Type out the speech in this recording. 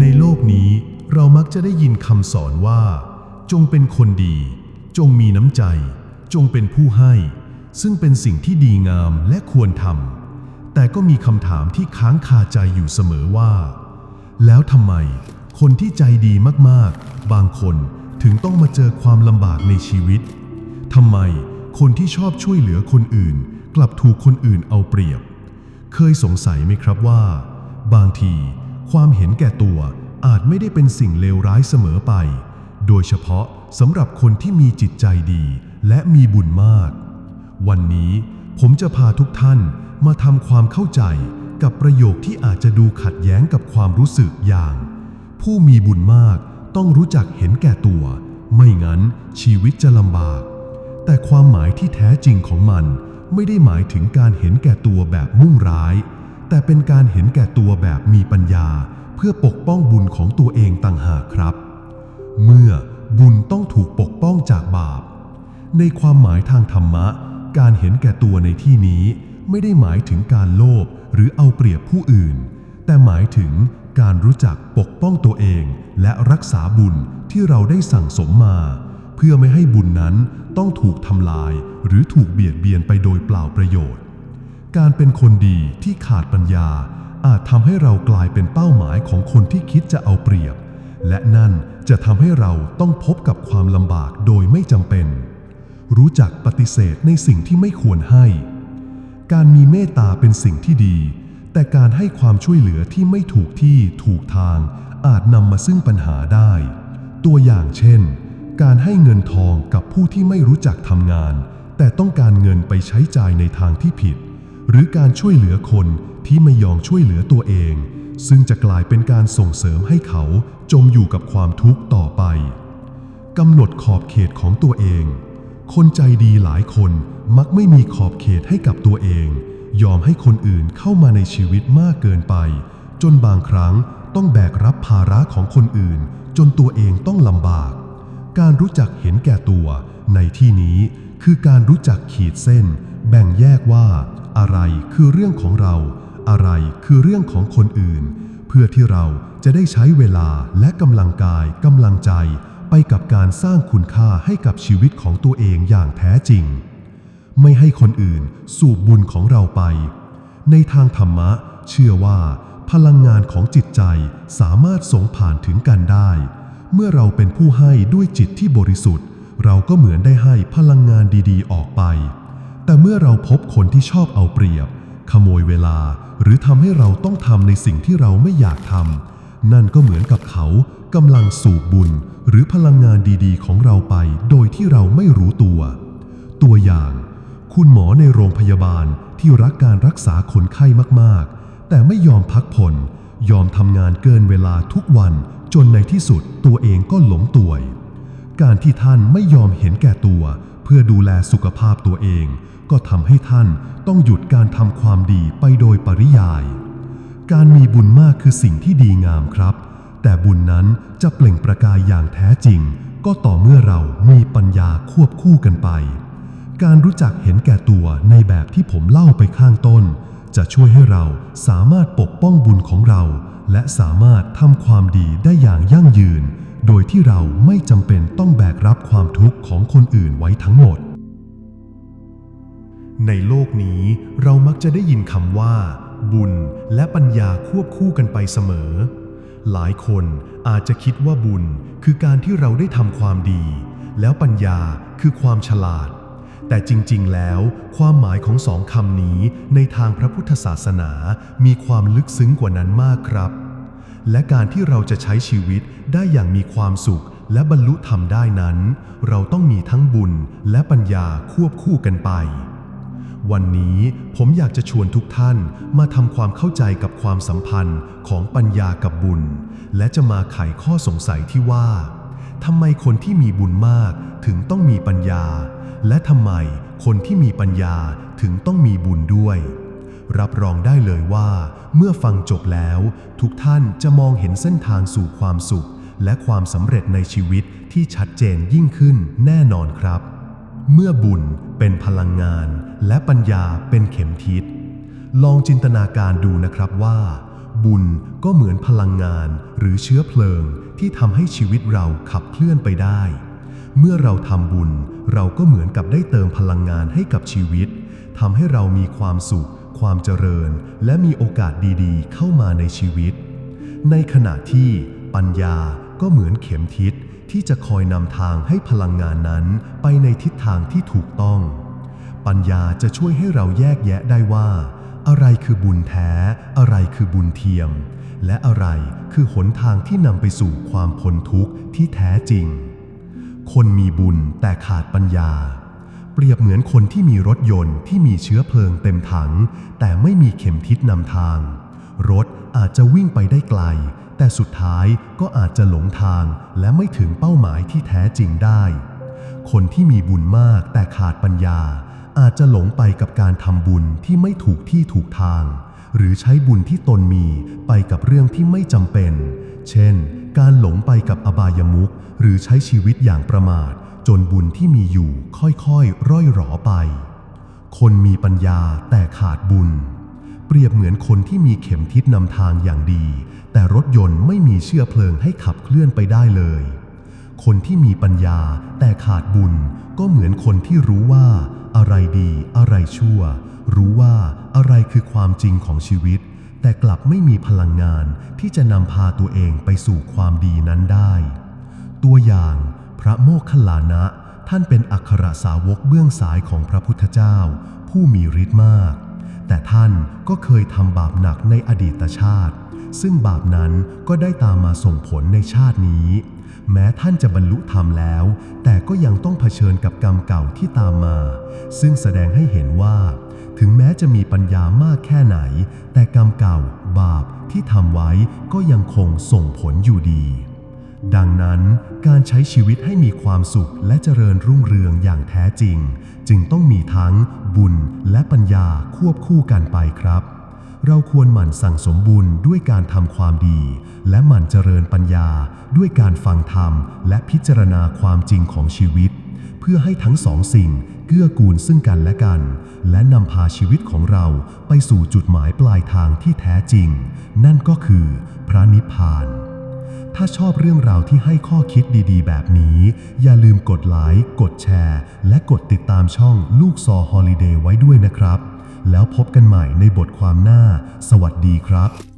ในโลกนี้เรามักจะได้ยินคำสอนว่า จงเป็นคนดี จงมีน้ำใจ จงเป็นผู้ให้ ซึ่งเป็นสิ่งที่ดีงามและควรทำแต่ก็มีคำถามที่ค้างคาใจอยู่เสมอว่า แล้วทำไม คนที่ใจดีมากๆ บางคนถึงต้องมาเจอความลำบากในชีวิตทำไมคนที่ชอบช่วยเหลือคนอื่น กลับถูกคนอื่นเอาเปรียบ เคยสงสัยไหมครับว่า บางทีความเห็นแก่ตัวอาจไม่ได้เป็นสิ่งเลวร้ายเสมอไป โดยเฉพาะสำหรับคนที่มีจิตใจดีและมีบุญมาก วันนี้ผมจะพาทุกท่านมาทำความเข้าใจกับประโยคที่อาจจะดูขัดแย้งกับความรู้สึกอย่าง ผู้มีบุญมากต้องรู้จักเห็นแก่ตัว ไม่งั้นชีวิตจะลำบาก แต่ความหมายที่แท้จริงของมัน ไม่ได้หมายถึงการเห็นแก่ตัวแบบมุ่งร้าย แต่เป็นการเห็นแก่ตัวแบบมีปัญญา เพื่อปกป้องบุญของตัวเองต่างหากครับ เมื่อบุญต้องถูกปกป้องจากบาป ในความหมายทางธรรมะ การเห็นแก่ตัวในที่นี้ ไม่ได้หมายถึงการโลภหรือเอาเปรียบผู้อื่น แต่หมายถึงการรู้จักปกป้องตัวเองและรักษาบุญที่เราได้สั่งสมมา เพื่อไม่ให้บุญนั้นต้องถูกทำลายหรือถูกเบียดเบียนไปโดยเปล่าประโยชน์ การเป็นคนดีที่ขาดปัญญา อาจทำให้เรากลายเป็นเป้าหมายของคนที่คิดจะเอาเปรียบ และนั่นจะทำให้เราต้องพบกับความลำบากโดยไม่จำเป็น รู้จักปฏิเสธในสิ่งที่ไม่ควรให้ การมีเมตตาเป็นสิ่งที่ดี แต่การให้ความช่วยเหลือที่ไม่ถูกที่ถูกทาง อาจนำมาซึ่งปัญหาได้ ตัวอย่างเช่น การให้เงินทองกับผู้ที่ไม่รู้จักทำงาน แต่ต้องการเงินไปใช้จ่ายในทางที่ผิด หรือการช่วยเหลือคนที่ไม่ยอมช่วยเหลือตัวเอง ซึ่งจะกลายเป็นการส่งเสริมให้เขาจมอยู่กับความทุกข์ต่อไปกำหนดขอบเขตของตัวเอง คนใจดีหลายคนมักไม่มีขอบเขตให้กับตัวเอง ยอมให้คนอื่นเข้ามาในชีวิตมากเกินไป จนบางครั้งต้องแบกรับภาระของคนอื่น จนตัวเองต้องลำบาก การรู้จักเห็นแก่ตัว ในที่นี้คือการรู้จักขีดเส้น แบ่งแยกว่า อะไรคือเรื่องของเรา อะไรคือเรื่องของคนอื่น เพื่อที่เราจะได้ใช้เวลาและกำลังกายกำลังใจ ไปกับการสร้างคุณค่าให้กับชีวิตของตัวเองอย่างแท้จริง ไม่ให้คนอื่นสูบบุญของเราไป ในทางธรรมะ เชื่อว่า พลังงานของจิตใจสามารถส่งผ่านถึงกันได้ เมื่อเราเป็นผู้ให้ด้วยจิตที่บริสุทธิ์ เราก็เหมือนได้ให้พลังงานดีๆ ออกไป แต่เมื่อเราพบคนที่ชอบเอาเปรียบ ขโมยเวลา หรือทำให้เราต้องทำในสิ่งที่เราไม่อยากทำนั่นก็เหมือนกับเขากำลังสูบบุญ หรือพลังงานดีๆ ของเราไป โดยที่เราไม่รู้ตัว ตัวอย่าง คุณหมอในโรงพยาบาลที่รักการรักษาคนไข้มากๆ แต่ไม่ยอมพักผ่อน ยอมทำงานเกินเวลาทุกวันจนในที่สุดตัวเองก็หลงตัวยการที่ท่านไม่ยอมเห็นแก่ตัว เพื่อดูแลสุขภาพตัวเอง ก็ทำให้ท่านต้องหยุดการทำความดีไปโดยปริยาย การมีบุญมากคือสิ่งที่ดีงามครับ แต่บุญนั้นจะเปล่งประกายอย่างแท้จริง ก็ต่อเมื่อเรามีปัญญาควบคู่กันไป การรู้จักเห็นแก่ตัวในแบบที่ผมเล่าไปข้างต้น จะช่วยให้เราสามารถปกป้องบุญของเรา และสามารถทำความดีได้อย่างยั่งยืน โดยที่เราไม่จำเป็นต้องแบกรับความทุกข์ของคนอื่นไว้ทั้งหมด ในโลกนี้เรามักจะได้ยินคำว่า บุญและปัญญาควบคู่กันไปเสมอ หลายคนอาจจะคิดว่าบุญคือการที่เราได้ทำความดี แล้วปัญญาคือความฉลาด แต่จริงๆ แล้ว ความหมายของสองคำนี้ในทางพระพุทธศาสนามีความลึกซึ้งกว่านั้นมากครับ และการที่เราจะใช้ชีวิตได้อย่างมีความสุขและบรรลุธรรมได้นั้น เราต้องมีทั้งบุญและปัญญาควบคู่กันไป วันนี้ผมอยากจะชวนทุกท่านมาทำความเข้าใจกับความสัมพันธ์ของปัญญากับบุญ และจะมาไขข้อสงสัยที่ว่าทำไมคนที่มีบุญมากถึงต้องมีปัญญา และทำไมคนที่มีปัญญาถึงต้องมีบุญด้วย รับรองได้เลยว่า เมื่อฟังจบแล้ว ทุกท่านจะมองเห็นเส้นทางสู่ความสุข และความสำเร็จในชีวิตที่ชัดเจนยิ่งขึ้นแน่นอนครับ เมื่อบุญเป็นพลังงาน และปัญญาเป็นเข็มทิศ ลองจินตนาการดูนะครับว่า บุญก็เหมือนพลังงานหรือเชื้อเพลิงที่ทำให้ชีวิตเราขับเคลื่อนไปได้ เมื่อเราทำบุญเราก็เหมือนกับได้เติมพลังงานให้กับชีวิตทำให้เรามีความสุข ความเจริญ และมีโอกาสดีๆ เข้ามาในชีวิต ในขณะที่ปัญญาก็เหมือนเข็มทิศที่จะคอยนำทางให้พลังงานนั้นไปในทิศทางที่ถูกต้อง ปัญญาจะช่วยให้เราแยกแยะได้ว่า อะไรคือบุญแท้ อะไรคือบุญเทียม และอะไรคือหนทางที่นำไปสู่ความพ้นทุกข์ที่แท้จริง คนมีบุญแต่ขาดปัญญา เปรียบเหมือนคนที่มีรถยนต์ที่มีเชื้อเพลิงเต็มถัง แต่ไม่มีเข็มทิศนำทาง รถอาจจะวิ่งไปได้ไกล แต่สุดท้ายก็อาจจะหลงทางและไม่ถึงเป้าหมายที่แท้จริงได้ คนที่มีบุญมากแต่ขาดปัญญา อาจจะหลงไปกับการทำบุญที่ไม่ถูกที่ถูกทาง หรือใช้บุญที่ตนมีไปกับเรื่องที่ไม่จำเป็น เช่น การหลงไปกับอบายมุขหรือใช้ชีวิตอย่างประมาท จนบุญที่มีอยู่ค่อยๆ ร่อยหรอไป คนมีปัญญาแต่ขาดบุญ เปรียบเหมือนคนที่มีเข็มทิศนำทางอย่างดี แต่รถยนต์ไม่มีเชื้อเพลิงให้ขับเคลื่อนไปได้เลย คนที่มีปัญญาแต่ขาดบุญ ก็เหมือนคนที่รู้ว่า อะไรดี อะไรชั่ว รู้ว่าอะไรคือความจริงของชีวิต แต่กลับไม่มีพลังงานที่จะนำพาตัวเองไปสู่ความดีนั้นได้ ตัวอย่างพระโมคคัลลานะ ท่านเป็นอัครสาวกเบื้องสายของพระพุทธเจ้า ผู้มีฤทธิ์มาก แต่ท่านก็เคยทำบาปหนักในอดีตชาติ ซึ่งบาปนั้นก็ได้ตามมาส่งผลในชาตินี้ แม้ท่านจะบรรลุธรรมแล้ว แต่ก็ยังต้องเผชิญกับกรรมเก่าที่ตามมา ซึ่งแสดงให้เห็นว่า ถึงแม้จะมีปัญญามากแค่ไหน แต่กรรมเก่าบาปที่ทำไว้ก็ยังคงส่งผลอยู่ดี ดังนั้นการใช้ชีวิตให้มีความสุขและเจริญรุ่งเรืองอย่างแท้จริง จึงต้องมีทั้งบุญและปัญญาควบคู่กันไปครับ เราควรหมั่นสั่งสมบุญด้วยการทำความดี และหมั่นเจริญปัญญา ด้วยการฟังธรรม และพิจารณาความจริงของชีวิต เพื่อให้ทั้งสองสิ่งเกื้อกูลซึ่งกันและกัน และนำพาชีวิตของเราไปสู่จุดหมายปลายทางที่แท้จริง นั่นก็คือพระนิพพาน ถ้าชอบเรื่องราวที่ให้ข้อคิดดีๆ แบบนี้ อย่าลืมกดไลค์กดแชร์ และกดติดตามช่องลูกซอฮอลิเดย์ไว้ด้วยนะครับ แล้วพบกันใหม่ในบทความหน้า สวัสดีครับ